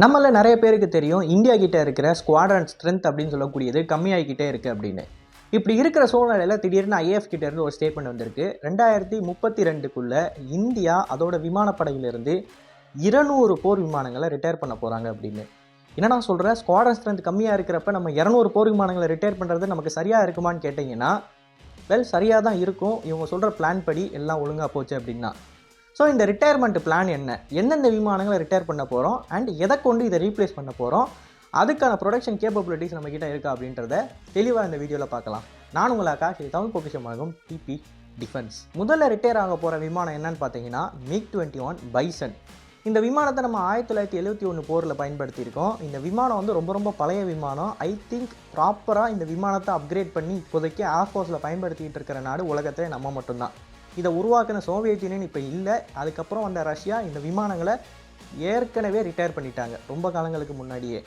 நம்மள நிறைய பேருக்கு தெரியும். இந்தியா கிட்ட இருக்கிற ஸ்குவாட்ரன் ஸ்ட்ரென்த் அப்படின்னு சொல்லக்கூடியது கம்மியாகிக்கிட்டே இருக்குது அப்படின்னு. இப்படி இருக்கிற சூழ்நிலையில் திடீர்னு ஐஏஎஃப் கிட்ட இருந்து ஒரு ஸ்டேட்மெண்ட் வந்திருக்கு. ரெண்டாயிரத்தி முப்பத்தி ரெண்டுக்குள்ள இந்தியா அதோட விமானப்படையிலிருந்து இருநூறு போர் விமானங்களை ரிட்டையர் பண்ண போகிறாங்க அப்படின்னு. என்ன நான் சொல்கிறேன் ஸ்குவாட்ரன் ஸ்ட்ரென்த் கம்மியாக இருக்கிறப்ப நம்ம இரநூறு போர் விமானங்களை ரிட்டையர் பண்ணுறது நமக்கு சரியாக இருக்குமான்னு கேட்டிங்கன்னா வெல் சரியாக தான் இருக்கும். இவங்க சொல்கிற பிளான் படி எல்லாம் ஒழுங்காக போச்சு அப்படின்னா. ஸோ இந்த ரிட்டையர்மெண்ட் பிளான் என்ன? எந்தெந்த விமானங்களை ரிட்டையர் பண்ண போகிறோம் அண்ட் எதை கொண்டு இதை ரீப்ளேஸ் பண்ண போகிறோம் அதுக்கான ப்ரொடக்ஷன் கேப்பபிலிட்டிஸ் நம்மக்கிட்ட இருக்கா அப்படின்றத தெளிவாக இந்த வீடியோவில் பார்க்கலாம். நான் உங்கள் ஆகாஷ் இது தமிழ் வழங்கும் டிபி டிஃபென்ஸ் முதல்ல ரிட்டையர் ஆக போகிற விமானம் என்னன்னு பார்த்தீங்கன்னா மிக் டுவெண்ட்டி ஒன் பைசன் இந்த விமானத்தை நம்ம ஆயிரத்தி தொள்ளாயிரத்தி எழுபத்தி ஒன்று போரில் பயன்படுத்தியிருக்கோம். இந்த விமானம் வந்து ரொம்ப ரொம்ப பழைய விமானம். ஐ திங்க் ப்ராப்பராக இந்த விமானத்தை அப்கிரேட் பண்ணி இப்போதைக்கு ஏர்ஃபோர்ஸில் பயன்படுத்திக்கிட்டு இருக்கிற நாடு உலகத்தில் நம்ம மட்டும்தான். இதை உருவாக்கின சோவியத் யூனியன் இப்போ இல்லை. அதுக்கப்புறம் வந்த ரஷ்யா இந்த விமானங்களை ஏற்கனவே ரிட்டையர் பண்ணிட்டாங்க ரொம்ப காலங்களுக்கு முன்னாடியே.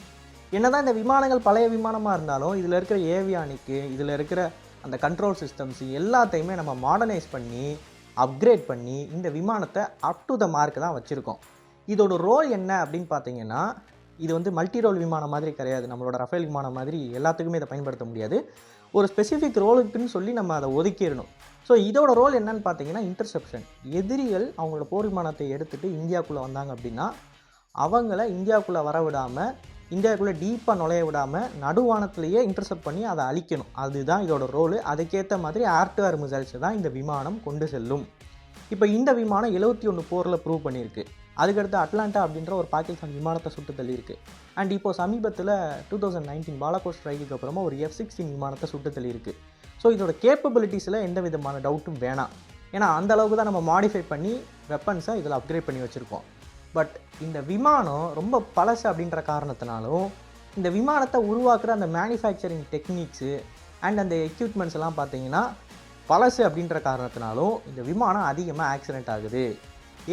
என்னதான் இந்த விமானங்கள் பழைய விமானமாக இருந்தாலும் இதில் இருக்கிற ஏவியானிக்கு இதில் இருக்கிற அந்த கண்ட்ரோல் சிஸ்டம்ஸ் எல்லாத்தையுமே நம்ம மாடர்னைஸ் பண்ணி அப்கிரேட் பண்ணி இந்த விமானத்தை அப் டு த மார்க் தான் வச்சுருக்கோம். இதோட ரோல் என்ன அப்படின்னு பார்த்தீங்கன்னா இது வந்து மல்டி ரோல் விமானம் மாதிரி கிடையாது. நம்மளோட ரஃபேல் விமானம் மாதிரி எல்லாத்துக்குமே இதை பயன்படுத்த முடியாது. ஒரு ஸ்பெசிஃபிக் ரோலுக்குன்னு சொல்லி நம்ம அதை ஒதுக்கிடணும். ஸோ இதோட ரோல் என்னன்னு பார்த்தீங்கன்னா இன்டர்செப்ஷன் எதிரிகள் அவங்களோட போர் விமானத்தை எடுத்துகிட்டு இந்தியாவுக்குள்ளே வந்தாங்க அப்படின்னா அவங்கள இந்தியாவுக்குள்ளே வர விடாமல் இந்தியாவுக்குள்ளே டீப்பாக நுழைய விடாமல் நடுவானத்துலேயே இன்டர்செப்ட் பண்ணி அதை அழிக்கணும். அதுதான் இதோட ரோலு அதுக்கேற்ற மாதிரி ஏர் டு ஏர் மிசைல்ஸை தான் இந்த விமானம் கொண்டு செல்லும். இப்போ இந்த விமானம் எழுபத்தி ஒன்று போரில் ப்ரூவ் பண்ணியிருக்கு. அதுக்கடுத்து அட்லாண்டா அப்படின்ற ஒரு பாகிஸ்தான் விமானத்தை சுட்டு தள்ளியிருக்கு. அண்ட் இப்போது சமீபத்தில் டூ தௌசண்ட் நைன்டீன் பாலாகோட் ஸ்ட்ரைக்கு அப்புறமா ஒரு எஃப் சிக்ஸ்டீன் விமானத்தை சுட்டு தள்ளியிருக்கு. ஸோ இதோட கேப்பபிலிட்டிஸில் எந்த விதமான டவுட்டும் வேணாம். ஏன்னா அந்த அளவுக்கு தான் நம்ம மாடிஃபை பண்ணி வெப்பன்ஸை இதில் அப்கிரேட் பண்ணி வச்சுருக்கோம். பட் இந்த விமானம் ரொம்ப பழசு அப்படின்ற காரணத்தினாலும் இந்த விமானத்தை உருவாக்குற அந்த மேனுஃபேக்சரிங் டெக்னிக்ஸு அண்ட் அந்த எக்யூப்மெண்ட்ஸ் எல்லாம் பார்த்தீங்கன்னா பழசு அப்படின்ற காரணத்தினாலும் இந்த விமானம் அதிகமாக ஆக்சிடென்ட் ஆகுது.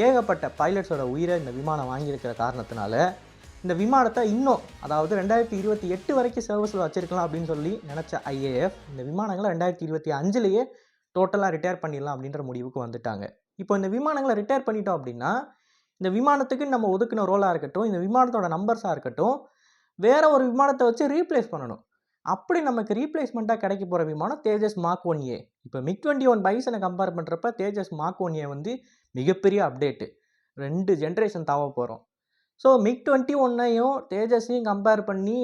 ஏகப்பட்ட பைலட்ஸோட உயிரை இந்த விமானம் வாங்கியிருக்கிற காரணத்தினால இந்த விமானத்தை இன்னும் அதாவது ரெண்டாயிரத்தி இருபத்தி எட்டு வரைக்கும் சர்வீஸில் வச்சுருக்கலாம் அப்படின்னு சொல்லி நினச்ச ஐஏஎஃப் இந்த விமானங்களை ரெண்டாயிரத்தி இருபத்தி அஞ்சுலேயே டோட்டலாக ரிட்டையர் பண்ணிடலாம் அப்படின்ற முடிவுக்கு வந்துட்டாங்க. இப்போ இந்த விமானங்களை ரிட்டையர் பண்ணிட்டோம் அப்படின்னா இந்த விமானத்துக்கு நம்ம ஒதுக்கின ரோலாக இருக்கட்டும் இந்த விமானத்தோட நம்பர்ஸாக இருக்கட்டும் வேறு ஒரு விமானத்தை வச்சு ரீப்ளேஸ் பண்ணணும். அப்படி நமக்கு ரீப்ளேஸ்மெண்ட்டாக கிடைக்க போகிற விமானம் தேஜஸ் மார்க் ஒன் ஏ இப்போ மிக் டுவெண்ட்டி ஒன் பைசனை கம்பேர் பண்ணுறப்ப தேஜஸ் மார்க் ஒன் ஏ வந்து மிகப்பெரிய அப்டேட்டு ரெண்டு ஜென்ரேஷன் தாவ போகிறோம் ஸோ மிக் டுவெண்ட்டி ஒன்னையும் தேஜஸையும் கம்பேர் பண்ணி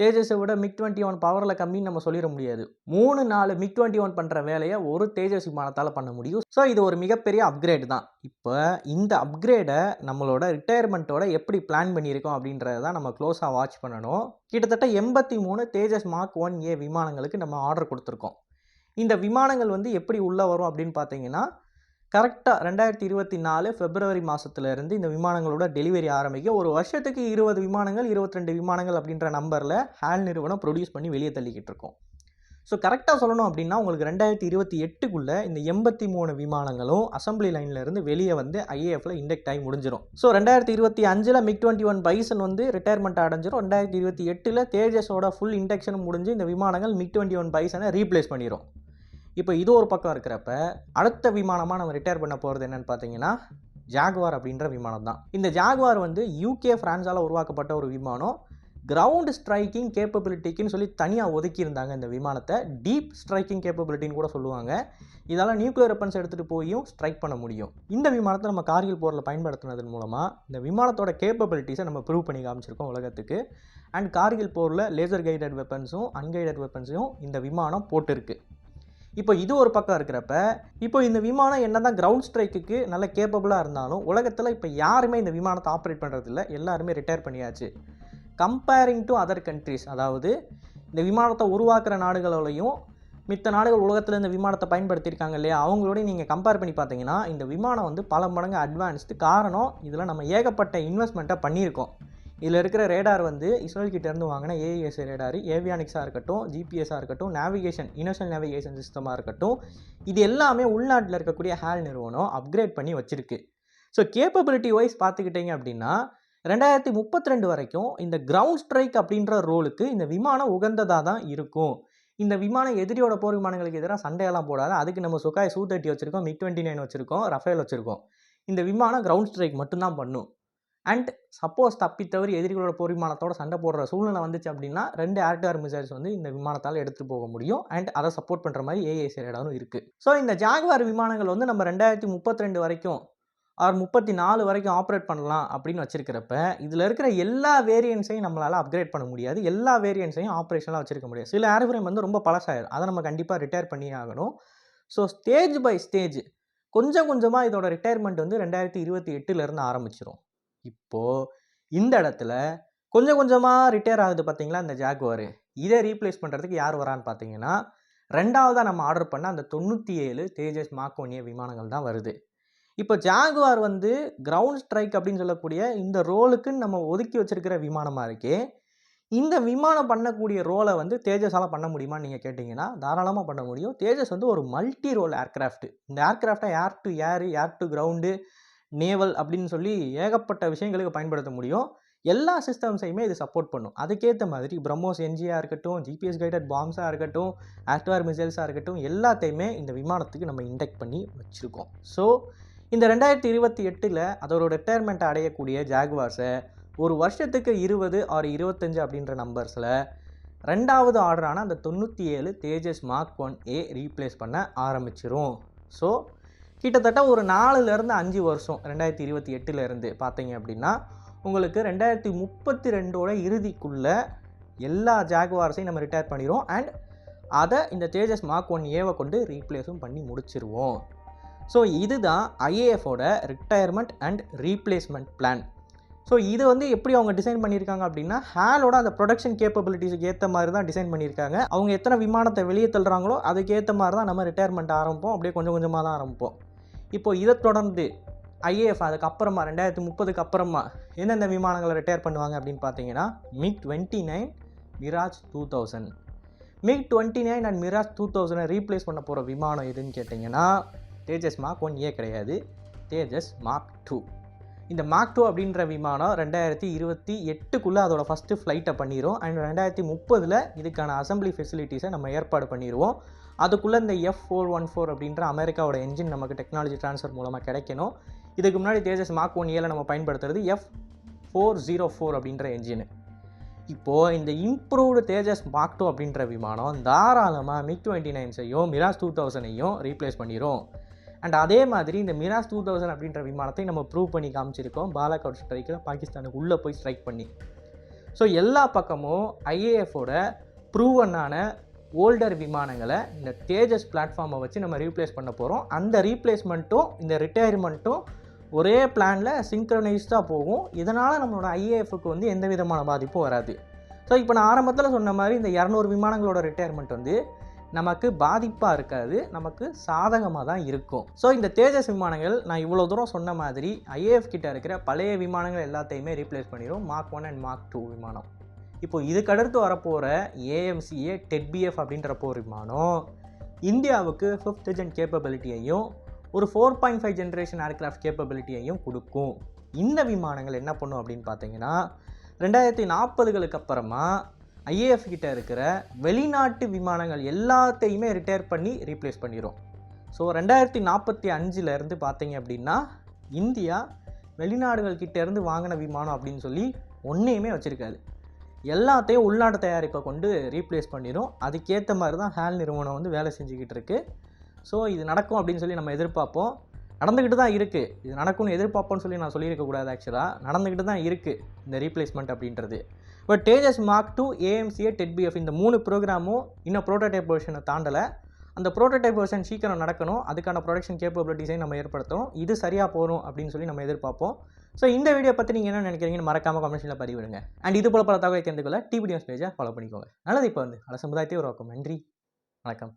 தேஜஸை விட மிக் டுவெண்ட்டி ஒன் பவரில் கம்மின்னு நம்ம சொல்லிட முடியாது. மூணு நாலு மிக் டுவெண்ட்டி ஒன் பண்ணுற வேலையை ஒரு தேஜஸ் விமானத்தால் பண்ண முடியும். ஸோ இது ஒரு மிகப்பெரிய அப்கிரேட் தான். இப்போ இந்த அப்கிரேடை நம்மளோட ரிட்டையர்மெண்ட்டோட எப்படி பிளான் பண்ணியிருக்கோம் அப்படின்றத தான் நம்ம க்ளோஸாக வாட்ச் பண்ணணும். கிட்டத்தட்ட எண்பத்தி மூணு தேஜஸ் மார்க் ஒன் ஏ விமானங்களுக்கு நம்ம ஆர்டர் கொடுத்துருக்கோம். இந்த விமானங்கள் வந்து எப்படி உள்ளே வரும் அப்படின்னு பார்த்தீங்கன்னா கரெக்டாக ரெண்டாயிரத்தி இருபத்தி நாலு பிப்ரவரி மாதத்துலேருந்து இந்த விமானங்களோட டெலிவரி ஆரம்பிக்கும் ஒரு வருஷத்துக்கு இருபது விமானங்கள் இருபத்தி ரெண்டு விமானங்கள் அப்படின்ற நம்பரில் ஹேல் நிறுவனம் ப்ரொடியூஸ் பண்ணி வெளியே தள்ளிக்கிட்டு இருக்கோம். ஸோ கரெக்டாக சொல்லணும் அப்படின்னா உங்களுக்கு ரெண்டாயிரத்தி இருபத்தி எட்டுக்குள்ளே இந்த எண்பத்தி மூணு விமானங்களும் அசம்பிளி லைன்லேருந்து வெளியே வந்து ஐஏஎஃப்ல இண்டெக்ட் ஆகி முடிஞ்சிடும் ஸோ ரெண்டாயிரத்தி இருபத்தி அஞ்சில் மிக் டுவெண்ட்டி ஒன் பைசன் வந்து ரிட்டையர்மெண்ட் அடைஞ்சிரும். ரெண்டாயிரத்தி இருபத்தி எட்டில் தேஜஸோட ஃபுல் இண்டெக்ஷன் முடிஞ்சு இந்த விமானங்கள் மிக் டுவெண்ட்டி ஒன் பைசனை ரீப்ளேஸ் பண்ணிடும் இப்போ இது ஒரு பக்கம் இருக்கிறப்ப அடுத்த விமானமாக நம்ம ரிட்டையர் பண்ண போகிறது என்னென்னு பார்த்தீங்கன்னா ஜாகுவார் அப்படின்ற விமானம் தான். இந்த ஜாகுவார் வந்து யூகே ஃப்ரான்ஸால் உருவாக்கப்பட்ட ஒரு விமானம். கிரவுண்ட் ஸ்ட்ரைக்கிங் கேப்பபிலிட்டிக்குன்னு சொல்லி தனியாக ஒதுக்கியிருந்தாங்க இந்த விமானத்தை. டீப் ஸ்ட்ரைக்கிங் கேப்பபிலிட்டின்னு கூட சொல்லுவாங்க. இதால் நியூக்ளியர் வெப்பன்ஸ் எடுத்துகிட்டு போயும் ஸ்ட்ரைக் பண்ண முடியும். இந்த விமானத்தை நம்ம கார்கில் போரில் பயன்படுத்தினதன் மூலமாக இந்த விமானத்தோட கேப்பபிலிட்டிஸை நம்ம ப்ரூவ் பண்ணி காமிச்சிருக்கோம் உலகத்துக்கு. அண்ட் கார்கில் போரில் லேசர் கைடட் வெப்பன்ஸும் அன்கைடட் வெப்பன்ஸையும் இந்த விமானம் போட்டிருக்கு. இப்போ இது ஒரு பக்கம் இருக்கிறப்ப இப்போ இந்த விமானம் என்ன தான் கிரவுண்ட் ஸ்ட்ரைக்குக்கு நல்ல கேப்பபிளாக இருந்தாலும் உலகத்தில் இப்போ யாருமே இந்த விமானத்தை ஆப்ரேட் பண்ணுறதில்ல எல்லாருமே ரிட்டையர் பண்ணியாச்சு. கம்பேரிங் டு அதர் கண்ட்ரீஸ் அதாவது இந்த விமானத்தை உருவாக்குற நாடுகளோடையும் மித்த நாடுகள் உலகத்தில் இந்த விமானத்தை பயன்படுத்தியிருக்காங்க இல்லையா? அவங்களோடய நீங்கள் கம்பேர் பண்ணி பார்த்தீங்கன்னா இந்த விமானம் வந்து பல மடங்கு அட்வான்ஸ்டு காரணம் இதில் நம்ம ஏகப்பட்ட இன்வெஸ்ட்மெண்ட்டை பண்ணியிருக்கோம். இதில் இருக்கிற ரேடார் வந்து இஸ்ரோல்கிட்டேருந்து வாங்கின ஏஇஎஸ் ரேடார் ஏவியானிக்ஸாக இருக்கட்டும் ஜிபிஎஸ்ஸாக இருக்கட்டும் நேவிகேஷன் இனோஷியல் நேவிகேஷன் சிஸ்டமாக இருக்கட்டும் இது எல்லாமே உள்நாட்டில் இருக்கக்கூடிய ஹேல் நிறுவனம் அப்கிரேட் பண்ணி வச்சுருக்கு. ஸோ கேப்பபிலிட்டி வைஸ் பார்த்துக்கிட்டிங்க அப்படின்னா ரெண்டாயிரத்தி முப்பத்தி ரெண்டு வரைக்கும் இந்த கிரவுண்ட் ஸ்ட்ரைக் அப்படின்ற ரோலுக்கு இந்த விமானம் உகந்ததாக தான் இருக்கும். இந்த விமானம் எதிரியோட போர் விமானங்களுக்கு எதிராக சண்டையெல்லாம் போடாது அதுக்கு நம்ம சுக்காய் சூ தேர்ட்டி வச்சுருக்கோம் மிக் டுவெண்ட்டி நைன் வச்சுருக்கோம் ரஃபேல் வச்சுருக்கோம். இந்த விமானம் கிரவுண்ட் ஸ்ட்ரைக் மட்டும்தான் பண்ணும். அண்ட் சப்போஸ் தப்பி தவறி எதிரிகளோட போர் விமானத்தோட சண்டை போடுற சூழ்நிலை வந்துச்சு அப்படின்னா ரெண்டு ஏர்டார் மிசைல்ஸ் வந்து இந்த விமானத்தால் எடுத்துகிட்டு போக முடியும். அண்ட் அதை சப்போர்ட் பண்ணுற மாதிரி ஏஏசி ரேடாரும் இருக்குது ஸோ இந்த ஜாகுவார் விமானங்கள் வந்து நம்ம ரெண்டாயிரத்தி முப்பத்தி ரெண்டு வரைக்கும் ஆர் முப்பத்தி நாலு வரைக்கும் ஆப்ரேட் பண்ணலாம் அப்படின்னு வச்சிருக்கிறப்ப இதில் இருக்கிற எல்லா வேரியன்ஸையும் நம்மளால் அப்கிரேட் பண்ண முடியாது. எல்லா வேரியன்ஸையும் ஆப்ரேஷனாக வச்சிருக்க முடியாது. சில ஏர்ஃப்ரேம் வந்து ரொம்ப பழசாயிரும். அதை நம்ம கண்டிப்பாக ரிட்டையர் பண்ணி ஆகணும். ஸோ ஸ்டேஜ் பை ஸ்டேஜ் கொஞ்சம் கொஞ்சமாக இதோட ரிட்டையர்மெண்ட் வந்து ரெண்டாயிரத்தி இருபத்தி எட்டுலேருந்து ஆரம்பிச்சிடும் இப்போது இந்த இடத்துல கொஞ்சம் கொஞ்சமாக ரிட்டையர் ஆகுது பார்த்தீங்களா இந்த ஜாகுவார் இதை ரீப்ளேஸ் பண்ணுறதுக்கு யார் வரான்னு பார்த்தீங்கன்னா ரெண்டாவதாக நம்ம ஆர்டர் பண்ண அந்த தொண்ணூற்றி ஏழு தேஜஸ் மாக்கோனிய விமானங்கள் தான் வருது. இப்போ ஜாகுவார் வந்து கிரவுண்ட் ஸ்ட்ரைக் அப்படின்னு சொல்லக்கூடிய இந்த ரோலுக்குன்னு நம்ம ஒதுக்கி வச்சிருக்கிற விமானமாக இருக்கே இந்த விமானம் பண்ணக்கூடிய ரோலை வந்து தேஜஸால் பண்ண முடியுமான்னு நீங்கள் கேட்டிங்கன்னா தாராளமாக பண்ண முடியும். தேஜஸ் வந்து ஒரு மல்டி ரோல் ஏர்க்ராஃப்ட் இந்த ஏர்க்ராஃப்டை air to air air to ground naval அப்படின்னு சொல்லி ஏகப்பட்ட விஷயங்களுக்கு பயன்படுத்த முடியும். எல்லா சிஸ்டம்ஸையுமே இது சப்போர்ட் பண்ணும். அதுக்கேற்ற மாதிரி பிரம்மோஸ் என்ஜியாக இருக்கட்டும் ஜிபிஎஸ் கைடட் பாம்ஸாக இருக்கட்டும் ஆஸ்ட்வார் மிசைல்ஸாக இருக்கட்டும் எல்லாத்தையுமே இந்த விமானத்துக்கு நம்ம இண்டெக்ட் பண்ணி வச்சுருக்கோம். ஸோ இந்த ரெண்டாயிரத்தி இருபத்தி எட்டில் அதோட ரிட்டையர்மெண்ட்டை அடையக்கூடிய ஜாகுவார்ஸை ஒரு வருஷத்துக்கு இருபது ஆறு இருபத்தஞ்சு அப்படின்ற நம்பர்ஸில் ரெண்டாவது ஆர்டரான அந்த தொண்ணூற்றி ஏழு Tejas mark one A replace பண்ண ஆரம்பிச்சிரும். ஸோ கிட்டத்தட்ட ஒரு நாலுலேருந்து அஞ்சு வருஷம் ரெண்டாயிரத்தி இருபத்தி எட்டுலேருந்து பார்த்தீங்க அப்படின்னா உங்களுக்கு ரெண்டாயிரத்தி முப்பத்தி ரெண்டோட இறுதிக்குள்ளே எல்லா ஜாகுவார்ஸையும் நம்ம ரிட்டையர் பண்ணிடுவோம். அண்ட் அதை இந்த தேஜஸ் மார்க் ஒன் ஏவை கொண்டு ரீப்ளேஸும் பண்ணி முடிச்சிருவோம். ஸோ இதுதான் ஐஏஎஃபோட retirement and replacement plan so இது வந்து எப்படி அவங்க டிசைன் பண்ணியிருக்காங்க அப்படின்னா ஹேலோட அந்த ப்ரொடக்ஷன் கேப்பபிலிட்டிஸுக்கு ஏற்ற மாதிரி தான் டிசைன் பண்ணியிருக்காங்க. அவங்க எத்தனை விமானத்தை வெளியே தள்ளுறாங்களோ அதுக்கேற்ற மாதிரி தான் நம்ம ரிட்டையர்மெண்ட் ஆரம்பிப்போம். அப்படியே கொஞ்சம் கொஞ்சமாக தான் ஆரம்பிப்போம். இப்போது இதை தொடர்ந்து ஐஏஎஃப் அதுக்கப்புறமா ரெண்டாயிரத்தி முப்பதுக்கு அப்புறமா எந்தெந்த விமானங்களை ரிட்டையர் பண்ணுவாங்க அப்படின்னு பார்த்தீங்கன்னா MiG twenty nine Mirage two thousand MiG twenty nine and Mirage two தௌசண்டை replace பண்ண போகிற விமானம் எதுன்னு கேட்டிங்கன்னா தேஜஸ் மார்க் ஒன் ஏ கிடையாது. தேஜஸ் மார்க் டூ இந்த மார்க் டூ அப்படின்ற விமானம் ரெண்டாயிரத்தி இருபத்தி எட்டுக்குள்ளே அதோட ஃபஸ்ட்டு ஃப்ளைட்டை பண்ணிடும் அண்ட் ரெண்டாயிரத்தி முப்பதில் இதுக்கான அசம்பிளி ஃபெசிலிட்டிஸை நம்ம ஏற்பாடு பண்ணிடுவோம் அதுக்குள்ளே இந்த எஃப் ஃபோர் ஒன் ஃபோர் அப்படின்ற அமெரிக்காவோட என்ஜின் நமக்கு டெக்னாலஜி ட்ரான்ஸ்ஃபர் மூலமாக கிடைக்கணும். இதுக்கு முன்னாடி தேஜஸ் மார்க் ஒன் ஏல நம்ம பயன்படுத்துறது எஃப் ஃபோர் ஜீரோ ஃபோர் அப்படின்ற என்ஜின் இப்போது இந்த இம்ப்ரூவ்டு தேஜஸ் மார்க் டூ அப்படின்ற விமானம் தாராளமாக மிக் டுவெண்ட்டி நைன்ஸையும் மிராஸ் டூ தௌசண்டையும் ரீப்ளேஸ் பண்ணிடும் அண்ட் அதே மாதிரி இந்த மிராஸ் டூ தௌசண்ட் அப்படின்ற விமானத்தை நம்ம ப்ரூவ் பண்ணி காமிச்சிருக்கோம். பாலாகோட் ஸ்ட்ரைக்கில் பாகிஸ்தானுக்கு உள்ளே போய் ஸ்ட்ரைக் பண்ணி. ஸோ எல்லா பக்கமும் ஐஏஎஃபோட ப்ரூவனான ஓல்டர் விமானங்களை இந்த தேஜஸ் பிளாட்ஃபார்மை வச்சு நம்ம ரீப்ளேஸ் பண்ண போகிறோம் அந்த ரீப்ளேஸ்மெண்ட்டும் இந்த ரிட்டையர்மெண்ட்டும் ஒரே பிளானில் சிங்க்ரனைஸ்டாக போகும். இதனால் நம்மளோட ஐஏஎஃப்க்கு வந்து எந்த விதமான பாதிப்பும் வராது. ஸோ இப்போ நான் ஆரம்பத்தில் சொன்ன மாதிரி இந்த இரநூறு விமானங்களோட ரிட்டையர்மெண்ட் வந்து நமக்கு பாதிப்பாக இருக்காது நமக்கு சாதகமாக தான் இருக்கும். ஸோ இந்த தேஜஸ் விமானங்கள் நான் இவ்வளோ தூரம் சொன்ன மாதிரி ஐஏஎஃப் கிட்ட இருக்கிற பழைய விமானங்கள் எல்லாத்தையுமே ரீப்ளேஸ் பண்ணிடும் mark one and mark two விமானம். இப்போ இதுக்கடுத்து வரப்போகிற ஏஎம்சிஏ டெட்பிஎஃப் அப்படின்ற போர் விமானம் இந்தியாவுக்கு ஃபிஃப்த் ஜென் கேப்பபிலிட்டியையும் ஒரு four point five generation aircraft கேப்பபிலிட்டியையும் கொடுக்கும். இந்த விமானங்கள் என்ன பண்ணும் அப்படின்னு பார்த்தீங்கன்னா ரெண்டாயிரத்தி நாற்பதுகளுக்கு அப்புறமா ஐஏஎஃப் கிட்ட இருக்கிற வெளிநாட்டு விமானங்கள் எல்லாத்தையுமே ரிட்டையர் பண்ணி ரீப்ளேஸ் பண்ணிடும் ஸோ ரெண்டாயிரத்தி நாற்பத்தி அஞ்சுலேருந்து பார்த்தீங்க அப்படின்னா இந்தியா வெளிநாடுகள் கிட்டேருந்து வாங்கின விமானம் அப்படின்னு சொல்லி ஒன்றையுமே வச்சுருக்காது. எல்லாத்தையும் உள்நாட்டு தயாரிப்பை கொண்டு ரீப்ளேஸ் பண்ணிடும் அதுக்கேற்ற மாதிரி தான் ஹேல் நிறுவனம் வந்து வேலை செஞ்சுக்கிட்டு இருக்குது ஸோ இது நடக்கும் அப்படின்னு சொல்லி நம்ம எதிர்பார்ப்போம். நடந்துக்கிட்டு தான் இருக்குது இது நடக்கும்னு எதிர்பார்ப்போம்னு சொல்லி நான் சொல்லியிருக்கக்கூடாது ஆக்சுவலாக நடந்துக்கிட்டு தான் இருக்குது இந்த ரீப்ளேஸ்மெண்ட் அப்படின்றது. But Tejas mark two AMCA TEDBF இந்த மூணு ப்ரோக்ராமும் இன்னும் ப்ரோட்டோடைப் வெர்ஷனை தாண்டலை. அந்த ப்ரோட்டோடைப் வெர்ஷன் சீக்கிரம் நடக்கணும். அதுக்கான ப்ரொடக்ஷன் கேப்பபிலிட்டிஸையும் நம்ம ஏற்படுத்தணும் இது சரியாக போகணும் அப்படின்னு சொல்லி நம்ம எதிர்பார்ப்போம். ஸோ இந்த வீடியோ பற்றி நீங்கள் என்ன நினைக்கிறீங்கன்னு மறக்காமல் கமெண்ட்ஸில் பதிவிடுங்க. அண்ட் இது போல பல தகவலை தெரிந்து கொள்ள பேஜை ஃபாலோ பண்ணிக்கோங்க. நல்லது இப்போ வந்து. நல்ல சமுதாயத்தை உருவாக்கும். நன்றி. வணக்கம்.